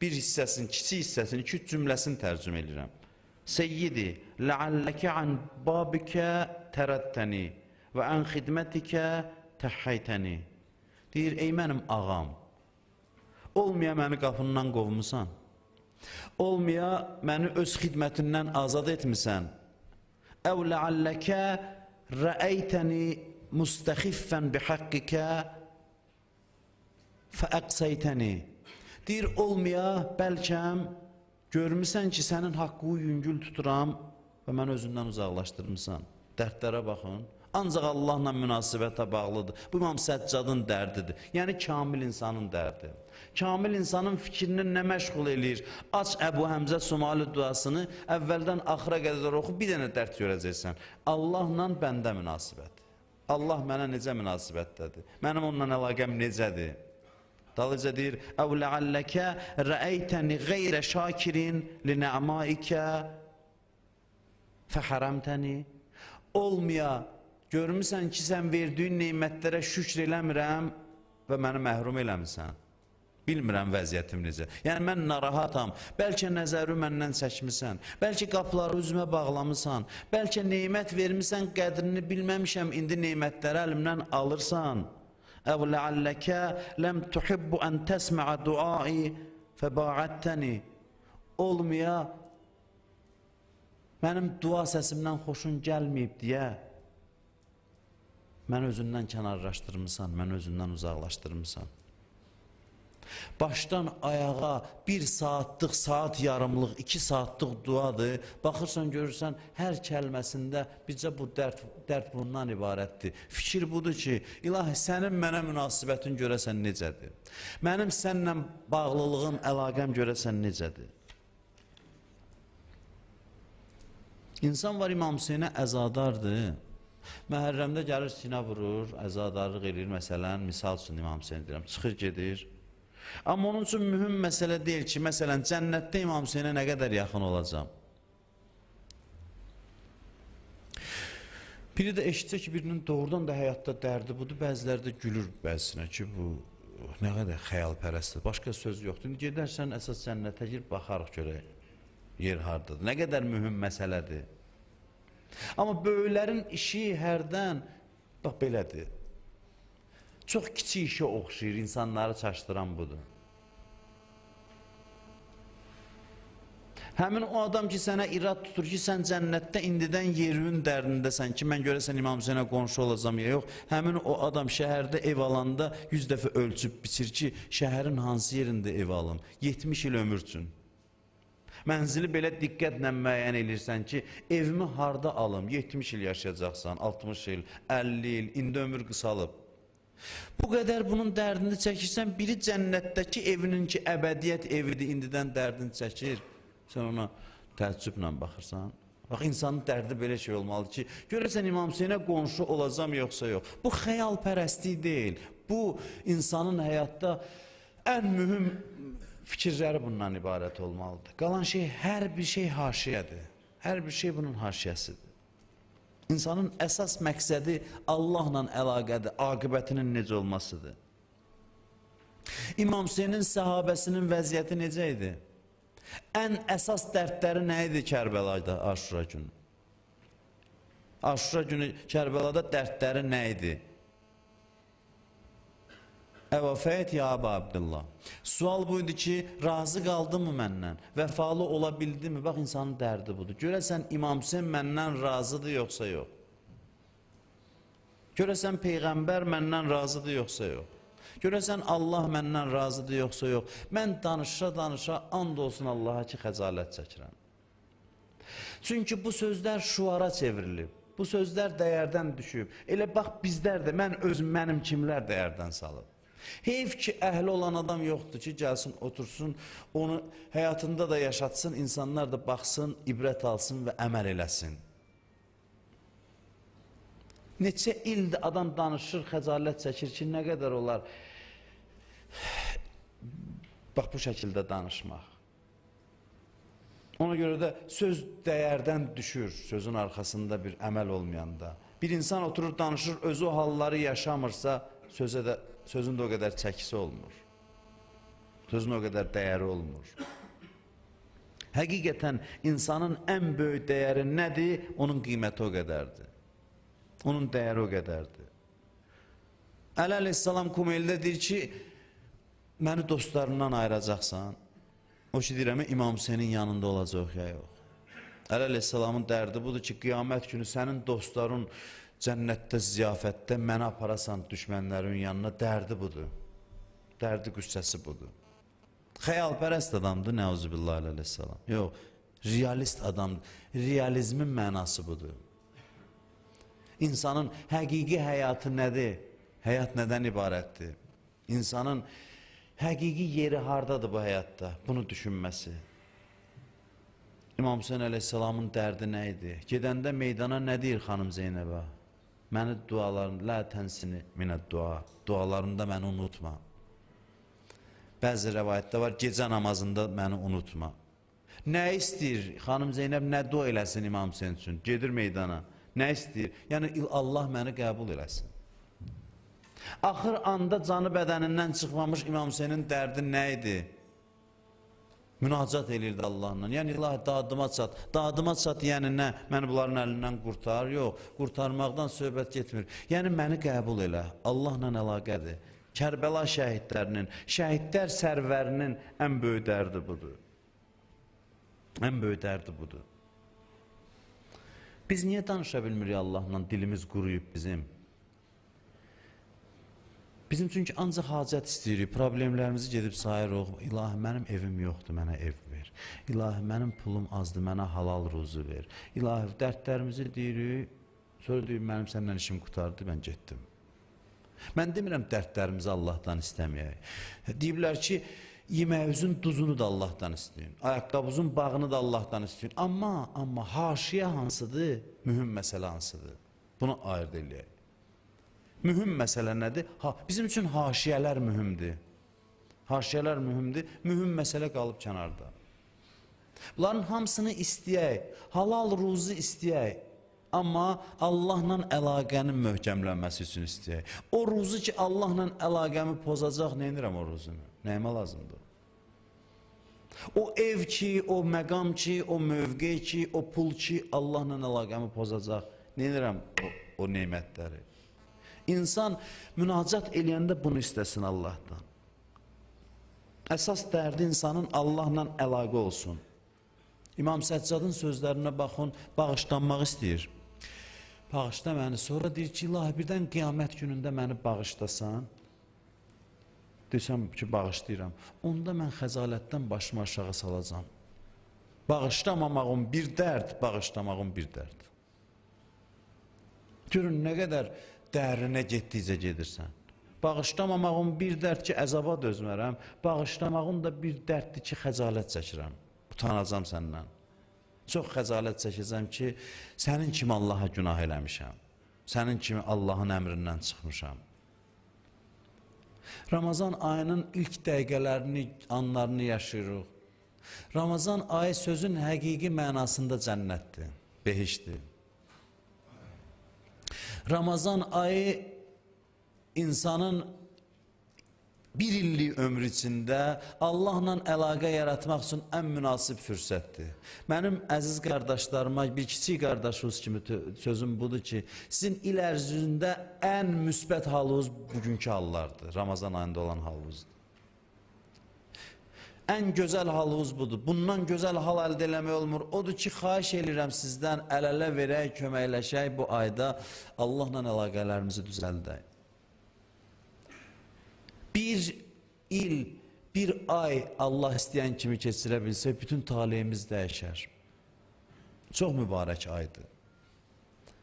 bir hissəsini, kiçik hissəsini, iki cümləsini tərcümə edirəm. Seyyidi, la'alləkə an babikə tərəttəni və an xidmətikə təhhəytəni. Deyir, ey mənim ağam, olmaya məni qapından qovmusan, olmaya məni öz xidmətindən azad etmisən, əv ləalləkə rəəytəni müstəxiffən bihaqqikə fəəqsəytəni. Deyir, olmaya bəlkəm görmüsən ki, sənin haqqı yüngül tuturam və mən özündən uzaqlaşdırmısan. Dərdlərə baxın. Ancaq Allahla münasibətə bağlıdır. Bu İmam Səccadın dərdidir. Yəni kamil insanın dərdi. Kamil insanın fikrini nə məşğul eləyir? Aç Əbu Həmzə Somali duasını əvvəldən axıra qədər oxu, bir dənə dərd görəcəksən. Allahla bəndə münasibət. Allah mənə necə münasibətdədir? Mənim onunla əlaqəm necədir? Dalıca deyir, əv ləalləkə rəəytəni qeyrə şakirin li nə'maikə fəhərəmtəni olmaya görmüsən ki, sən verdiyin neymətlərə şükr eləmirəm və məni məhrum eləmirsən. Bilmirəm vəziyyətim necə. Yəni mən narahatam. Bəlkə nəzəri məndən çəkmisən. Bəlkə qapıları üzümə bağlamısan. Bəlkə neymət vermisən, qədrini bilməmişəm. İndi neymətləri əlimdən alırsan. Əv ləalləkə ləm tuhibbu ən təsmə'a duai fəba'əttəni. Olmaya mənim dua səsimdən xoşun gəlməyib deyə mən özündən kənarlaşdırmısan, mən özündən uzaqlaşdırmısan. Başdan ayağa bir saatlıq, saat yarımlıq, iki saatlıq duadır. Baxırsan, görürsən, hər kəlməsində bizcə bu dərd, dərd bundan ibarətdir. Fikir budur ki, ilahi, sənin mənə münasibətin görəsən necədir? Mənim sənlə bağlılığım, əlaqəm görəsən necədir? İnsan var İmam Hüseynə əzadardır. Məhərrəmdə gəlir sinə vurur, əzadarlıq eləyir məsələn, misal üçün İmam Hüseyn deyirəm, çıxır gedir. Amma onun üçün mühüm məsələ deyil ki, məsələn, cənnətdə İmam Hüseynə nə qədər yaxın olacam. Biri də eşitsə ki, birinin doğrudan da həyatda dərdi budur, bəziləri də gülür bəzisinə ki, bu nə qədər xəyalpərəstdir. Başqa söz yoxdur. İndi gedərsən əsas cənnətə gir, baxarıq görək yer hardadır. Nə qədər mühüm məsələdir. Amma böyüklərin işi hərdən bax belədir. Çox kiçik işə oxşayır, insanları çaşdıran budur. Həmin o adam ki sənə irad tutur ki, sən cənnətdə indidən yerinin dərdindəsən ki, mən görəsən İmam Hüseynə qonşu olacam ya yox. Həmin o adam şəhərdə ev alanda 100 dəfə ölçüb biçir ki, şəhərin hansı yerində ev alım? 70 il ömür üçün. Mənzili belə diqqətlə müəyyən edirsən ki, evimi harda alım? 70 il yaşayacaqsan, 60 il, 50 il, indi ömür qısalıb. Bu qədər bunun dərdini çəkirsən, biri cənnətdəki evinin ki, əbədiyyət evidir, indidən dərdini çəkir. Sən ona təəccüblə baxırsan. Bax, insanın dərdi belə şey olmalıdır ki, görəsən İmam Hüseynə qonşu olacam yoxsa yox. Bu xəyal pərəstlik deyil. Bu, insanın həyatda ən mühüm fikirləri bundan ibarət olmalıdır. Qalan şey, hər bir şey haşiyədir. Hər bir şey bunun haşiyəsidir. İnsanın əsas məqsədi Allahla əlaqədir, aqibətinin necə olmasıdır. İmam Hüseynin səhabəsinin vəziyyəti necə idi? Ən əsas dərdləri nə idi Kərbəlada Aşura günü? Aşura günü Kərbəlada dərdləri nə idi? Əvəfəyət ya Əbə Abdullah. Sual buydu ki, razı qaldımı məndən? Vəfalı ola bildimi? Bax, insanın dərdi budur. Görəsən İmam Hüseyin məndən razıdır yoxsa yox? Görəsən Peyğəmbər məndən razıdır yoxsa yox? Görəsən Allah məndən razıdır yoxsa yox? Mən danışa-danışa and olsun Allaha ki, xəcalət çəkirəm. Çünki bu sözlər şuara çevrilib. Bu sözlər dəyərdən düşüb. Elə bax bizlər də, mən özüm, mənim kimlər dəyərdən salıb. Heyf ki, əhli olan adam yoxdur ki, gəlsin, otursun, onu həyatında da yaşatsın, insanlar da baxsın, ibrət alsın və əməl eləsin. Neçə ildir adam danışır, xəcalət çəkir ki, nə qədər olar bax bu şəkildə danışmaq. Ona görə də söz dəyərdən düşür, sözün arxasında bir əməl olmayanda. Bir insan oturur danışır, özü o halları yaşamırsa, sözə də sözün də o qədər çəkisi olmur. Sözün o qədər dəyəri olmur. Həqiqətən insanın ən böyük dəyəri nədir? Onun qiyməti o qədərdir. Onun dəyəri o qədərdir. Əli əleyhissalam Kumeyldə deyir ki, məni dostlarından ayıracaqsan. O ki deyirəm, İmam Hüseynin yanında olacaq ya yox. Əli əleyhissalamın dərdi budur ki, qiyamət günü sənin dostların cənnətdə, ziyafətdə mənə aparasan düşmənlərin yanına, dərdi budur. Dərdi qüssəsi budur. Xəyalpərəst adamdır, nəuzubillah əleyhissalam. Yox, realist adamdır. Realizmin mənası budur. İnsanın həqiqi həyatı nədir? Həyat nədən ibarətdir? İnsanın həqiqi yeri hardadır bu həyatda? Bunu düşünməsi. İmam Hüseyin əleyhissalamın dərdi nə idi? Gedəndə meydana nə deyir xanım Zeynəbə? Məni dualarında, lə tənsini minət dua, dualarında məni unutma. Bəzi rəvayətdə var, gecə namazında məni unutma. Nə istəyir? Xanım Zeynəb nə dua eləsin İmam Hüseyin üçün? Gedir meydana. Nə istəyir? Yəni Allah məni qəbul eləsin. Axır anda canı bədənindən çıxmamış İmam Hüseynin dərdi nə idi? Münacat elirdi Allahla. Yəni ilahi dadıma çat. Dadıma çat yəni nə? Məni bunların əlindən qurtar? Yox, qurtarmaqdan söhbət getmir. Yəni məni qəbul elə. Allahla əlaqədir. Kərbəla şəhidlərinin, şəhidlər sərvərinin ən böyük dərdi budur. Ən böyük dərdi budur. Biz niyə danışa bilmirik Allahla? Dilimiz quruyub bizim. Bizim çünki ancaq hacət istəyirik, problemlərimizi gedib sayırıq. İlahi, mənim evim yoxdur, mənə ev ver. İlahi, mənim pulum azdır, mənə halal ruzu ver. İlahi, dərdlərimizi deyirik, sonra deyir, mənim səndən işim qutardı, mən getdim. Mən demirəm dərdlərimizi Allahdan istəməyək. Deyiblər ki, yeməyinizin duzunu da Allahdan istəyin. Ayaqqabınızın bağını da Allahdan istəyin. Amma, amma haşiyə hansıdır? Mühüm məsələ hansıdır? Bunu ayırd eləyək. Mühüm məsələ nədir? Ha, bizim üçün haşiyələr mühümdür. Haşiyələr mühümdür. Mühüm məsələ qalıb kənarda. Bunların hamısını istəyək, halal ruzu istəyək. Amma Allahla əlaqənin möhkəmlənməsi üçün istəyək. O ruzu ki, Allahla əlaqəmi pozacaq, nə edirəm o ruzunu? Nəyimə lazımdır? O ev ki, o məqam ki, o mövqe ki, o pul ki, Allahla əlaqəmi pozacaq. Nə edirəm o, o nemətləri? İnsan münacat eləyəndə bunu istəsin Allahdan. Əsas dərdi insanın Allahla əlaqə olsun. İmam Səccadın sözlərinə baxın, bağışlanmaq istəyir. Bağışla məni. Sonra deyir ki, ilahi birdən qiyamət günündə məni bağışlasan, desəm ki, bağışlayıram. Onda mən xəzalətdən başımı aşağı salacam. Bağışlamamağım bir dərd, bağışlamağım bir dərd. Görün nə qədər dərinə getdikcə gedirsən. Bağışlamamağım bir dərd ki, əzaba dözmərəm. Bağışlamağım da bir dərddir ki, xəcalət çəkirəm. Utanacam səndən. Çox xəcalət çəkəcəm ki, sənin kimi Allaha günah eləmişəm. Sənin kimi Allahın əmrindən çıxmışam. Ramazan ayının ilk dəqiqələrini, anlarını yaşayırıq. Ramazan ayı sözün həqiqi mənasında cənnətdir, behişdir. Ramazan ayı insanın bir illik ömrü içində Allahla əlaqə yaratmaq üçün ən münasib fürsətdir. Mənim əziz qardaşlarıma, bir kiçik qardaşınız kimi sözüm budur ki, sizin il ərzində ən müsbət halınız bugünkü hallardır, Ramazan ayında olan halınızdır. Ən gözəl halınız budur. Bundan gözəl hal əldə eləmək olmur. Odur ki, xahiş edirəm sizdən əl-ələ verək, köməkləşək bu ayda Allahla əlaqələrimizi düzəldək. Bir il, bir ay Allah istəyən kimi keçirə bilsə, bütün taleyimiz dəyişər. Çox mübarək aydır.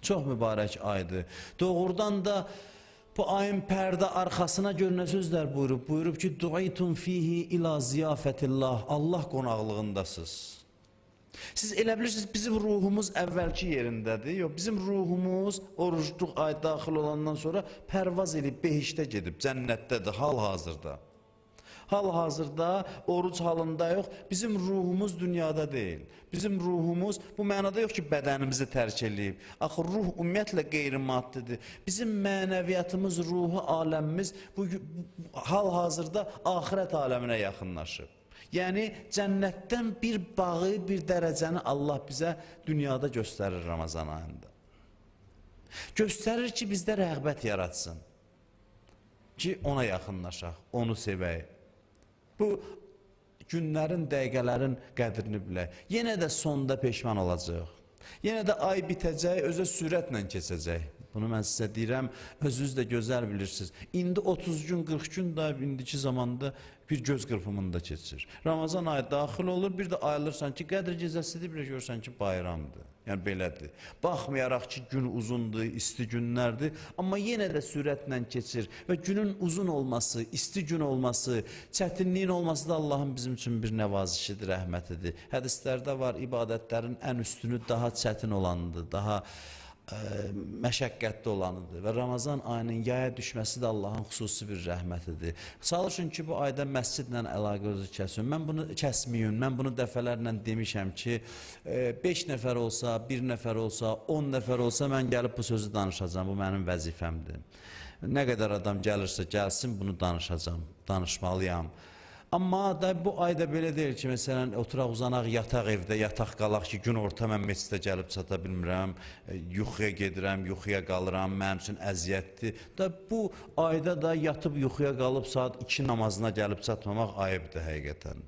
Çox mübarək aydır. Doğrudan da bu ayın pərdə arxasına görə nə sözlər buyurub? Buyurub ki, duaytum fihi ila ziyafetillah. Allah qonaqlığındasınız. Siz elə bilirsiniz bizim ruhumuz əvvəlki yerindədir. Yox, bizim ruhumuz orucluq ay daxil olandan sonra pərvaz edib behişdə gedib, cənnətdədir hal-hazırda. Hal-hazırda oruc halında yox, bizim ruhumuz dünyada deyil. Bizim ruhumuz bu mənada yox ki, bədənimizi tərk eləyib. Axı ruh ümumiyyətlə qeyri-maddidir. Bizim mənəviyyatımız, ruhu aləmimiz bu, hal-hazırda axirət aləminə yaxınlaşıb. Yəni cənnətdən bir bağı, bir dərəcəni Allah bizə dünyada göstərir Ramazan ayında. Göstərir ki, bizdə rəğbət yaratsın. Ki ona yaxınlaşaq, onu sevək. Bu günlərin, dəqiqələrin qədrini bilək. Yenə də sonda peşman olacağıq. Yenə də ay bitəcək, özə sürətlə keçəcək. Bunu mən sizə deyirəm, özünüz də gözəl bilirsiniz. İndi 30 gün, 40 gün da indiki zamanda bir göz qırpımında keçir. Ramazan ayı daxil olur, bir də ayılırsan ki, qədr gecəsidir, bir də görürsən ki, bayramdır. Yəni belədir. Baxmayaraq ki, gün uzundur, isti günlərdir, amma yenə də sürətlə keçir və günün uzun olması, isti gün olması, çətinliyin olması da Allahın bizim üçün bir nəvazişidir, rəhmətidir. Hədislərdə var, ibadətlərin ən üstünü daha çətin olanıdır, daha məşəqqətli olanıdır və Ramazan ayının yaya düşməsi də Allahın xüsusi bir rəhmətidir. Çalışın ki, bu ayda məscidlə əlaqənizi kəsin. Mən bunu kəsməyin. Mən bunu dəfələrlə demişəm ki, 5 nəfər olsa, 1 nəfər olsa, 10 nəfər olsa mən gəlib bu sözü danışacağam. Bu mənim vəzifəmdir. Nə qədər adam gəlirsə gəlsin, bunu danışacağam, danışmalıyam. Amma da bu ayda belə deyil ki, məsələn, oturaq uzanaq, yataq evdə, yataq qalaq ki, gün orta mən məscidə gəlib çata bilmirəm, e, yuxuya gedirəm, yuxuya qalıram, mənim üçün əziyyətdir. Da bu ayda da yatıb yuxuya qalıb saat 2 namazına gəlib çatmamaq ayıbdır həqiqətən.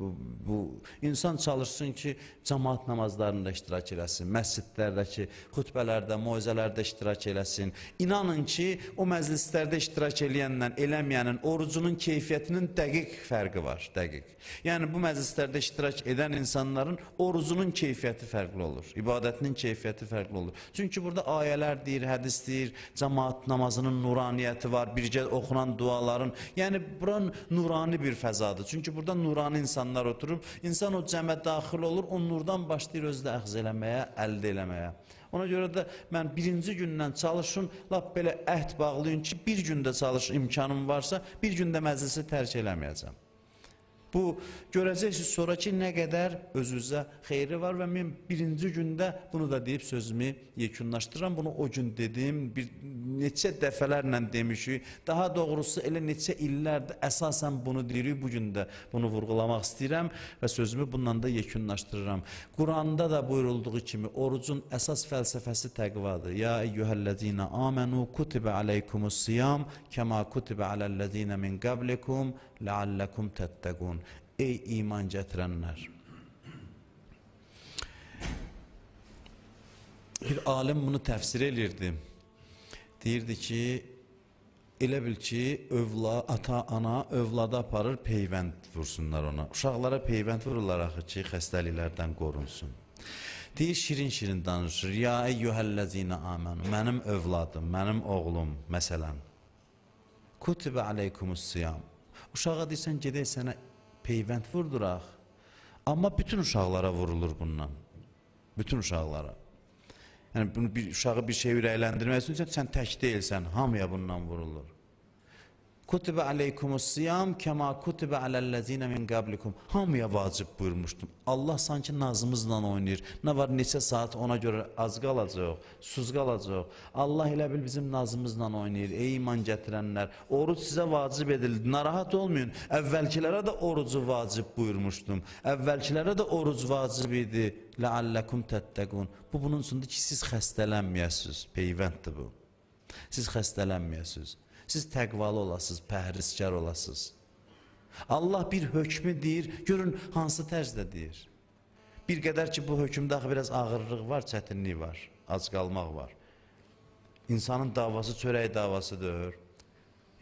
Bu, insan çalışsın ki, cemaat namazlarında iştirak eləsin, məscidlərdəki xutbələrdə, moizələrdə iştirak eləsin. İnanın ki, o məclislərdə iştirak eləyənlə eləməyənin orucunun keyfiyyətinin dəqiq fərqi var, dəqiq. Yəni bu məclislərdə iştirak edən insanların orucunun keyfiyyəti fərqli olur, ibadətinin keyfiyyəti fərqli olur. Çünki burada ayələr deyir, hədis deyir, cemaat namazının nuraniyyəti var, birgə oxunan duaların. Yəni bura nurani bir fəzadır. Çünki burada nurani insanlar oturub, insan o cəmə daxil olur, o nurdan başlayır özü də əxz eləməyə, əldə eləməyə. Ona görə də mən birinci gündən çalışın, lap belə əhd bağlayın ki, bir gündə çalış imkanım varsa, bir gündə məclisi tərk eləməyəcəm. Bu görəcəksiniz sonra ki, nə qədər özünüzə xeyri var və mən birinci gündə bunu da deyib sözümü yekunlaşdırıram. Bunu o gün dedim, bir neçə dəfələrlə demişik. Daha doğrusu elə neçə illərdir əsasən bunu deyirik. Bu gün də bunu vurğulamaq istəyirəm və sözümü bundan da yekunlaşdırıram. Quranda da buyurulduğu kimi orucun əsas fəlsəfəsi təqvadır. Ya eyyuhellezina amenu kutibe aleykumus siyam kema kutibe alellezina min qablikum leallekum tettegun. Ey iman gətirənlər. Bir alim bunu təfsir elirdi. Deyirdi ki, elə bil ki, övla, ata, ana övlada aparır, peyvənd vursunlar ona. Uşaqlara peyvənd vururlar axı ki, xəstəliklərdən qorunsun. Deyir, şirin-şirin danışır. Ya eyyuhəllezina amanu, mənim övladım, mənim oğlum, məsələn. Kutibə aleykumus siyam. Uşağa deyirsən, gedək sənə peyvənd vurduraq. Amma bütün uşaqlara vurulur bundan. Bütün uşaqlara. Yəni bunu bir uşağı bir şey ürəkləndirmək üçün sən tək deyilsən, hamıya bundan vurulur. Kutibə aleykumus siyam kəma kutibə aləllezine min qablikum. Hamıya vacib buyurmuşdum. Allah sanki nazımızla oynayır. Nə var neçə saat ona görə az qalacaq, suz qalacaq. Allah elə bil bizim nazımızla oynayır. Ey iman gətirənlər, oruc sizə vacib edildi. Narahat olmayın. Əvvəlkilərə də orucu vacib buyurmuşdum. Əvvəlkilərə də oruc vacib idi. Ləalləkum təttəqun. Bu bunun üçündür ki, siz xəstələnməyəsiniz. Peyvənddir bu. Siz xəstələnməyəsiniz. Siz təqvalı olasınız, pəhrizkar olasınız. Allah bir hökmü deyir, görün hansı tərzdə deyir. Bir qədər ki, bu hökmdə axı biraz ağırlıq var, çətinlik var, ac qalmaq var. İnsanın davası çörək davası deyir.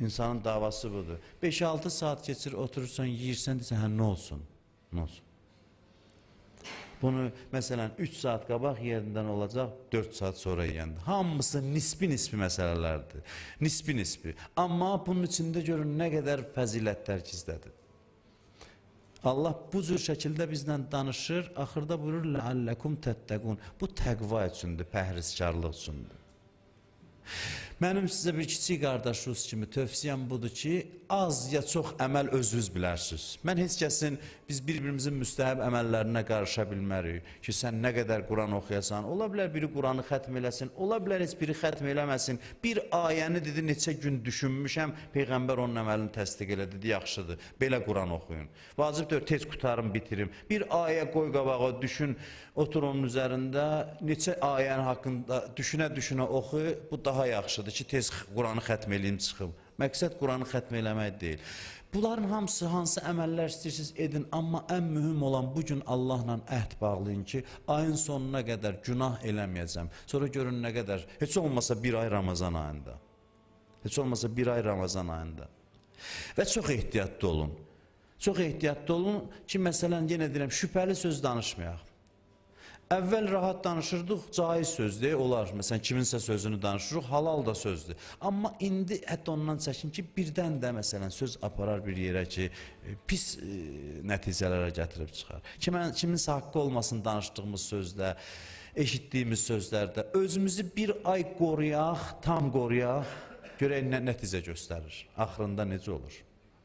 İnsanın davası budur. 5-6 saat keçir, oturursan, yeyirsən, deyirsən, hə, nə olsun? Nə olsun? Bunu məsələn 3 saat qabaq yerindən olacaq, 4 saat sonra yeyəndə. Hamısı nisbi-nisbi məsələlərdir. Nisbi-nisbi. Amma bunun içində görün nə qədər fəzilətlər gizlədir. Allah bu cür şəkildə bizlə danışır, axırda buyurur "Ləalləkum təttəqun." Bu təqva üçündür, pəhrizkarlıq üçündür. Mənim sizə bir kiçik qardaşınız kimi tövsiyəm budur ki, az ya çox əməl özünüz bilərsiniz. Mən heç kəsin biz bir-birimizin müstəhəb əməllərinə qarışa bilmərik ki, sən nə qədər Quran oxuyasan, ola bilər biri Quranı xətm eləsin, ola bilər heç biri xətm eləməsin. Bir ayəni dedi neçə gün düşünmüşəm, peyğəmbər onun əməlini təsdiq elədi, dedi, yaxşıdır. Belə Quran oxuyun. Vacibdir tez qutarım, bitirim. Bir ayə qoy qabağa düşün, otur onun üzərində, neçə ayənin haqqında düşünə-düşünə oxu, bu daha yaxşıdır ki, tez Quranı xətm eləyim çıxım. Məqsəd Quranı xətm eləmək deyil. Bunların hamısı hansı əməllər istəyirsiniz edin, amma ən mühüm olan bu gün Allahla əhd bağlayın ki, ayın sonuna qədər günah eləməyəcəm. Sonra görün nə qədər, heç olmasa bir ay Ramazan ayında. Heç olmasa bir ay Ramazan ayında. Və çox ehtiyatlı olun. Çox ehtiyatlı olun ki, məsələn, yenə deyirəm, şübhəli söz danışmayaq. Əvvəl rahat danışırdıq, caiz sözdür, olar. Məsələn, kiminsə sözünü danışırıq, halal da sözdür. Amma indi hətta ondan çəkin ki, birdən də məsələn söz aparar bir yerə ki, e, pis e, nəticələrə gətirib çıxar. Kimə, kiminsə haqqı olmasın danışdığımız sözdə, eşitdiyimiz sözlərdə özümüzü bir ay qoruyaq, tam qoruyaq, görək nə nəticə göstərir. Axırında necə olur?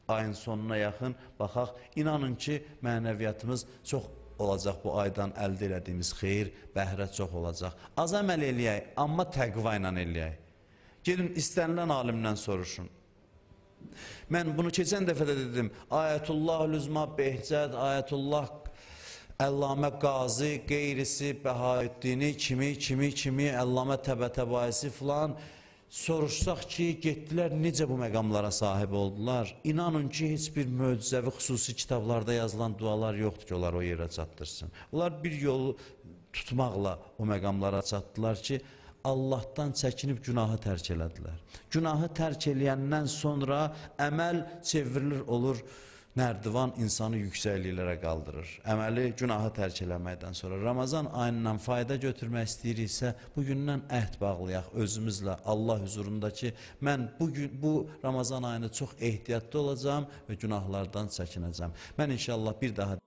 Ayın sonuna yaxın baxaq, inanın ki, mənəviyyatımız çox olacaq bu aydan əldə elədiyimiz xeyir, bəhrət çox olacaq. Az əməl eləyək, amma təqva ilə eləyək. Gedin istənilən alimdən soruşun. Mən bunu keçən dəfə də dedim. Ayətullah Lüzma Behcət, Ayətullah Əllamə Qazi, qeyrisi, Bəhaüddini, kimi, kimi, kimi, Əllamə Təbətəbaisi filan soruşsaq ki, getdilər necə bu məqamlara sahib oldular? İnanın ki, heç bir möcüzəvi xüsusi kitablarda yazılan dualar yoxdur ki, onlar o yerə çatdırsın. Onlar bir yolu tutmaqla o məqamlara çatdılar ki, Allahdan çəkinib günahı tərk elədilər. Günahı tərk eləyəndən sonra əməl çevrilir olur nərdivan insanı yüksəkliklərə qaldırır. Əməli günahı tərk eləməkdən sonra Ramazan ayından fayda götürmək istəyiriksə, bugündən əhd bağlayaq özümüzlə Allah huzurunda ki, mən bu gün bu Ramazan ayını çox ehtiyatlı olacağam və günahlardan çəkinəcəm. Mən inşallah bir daha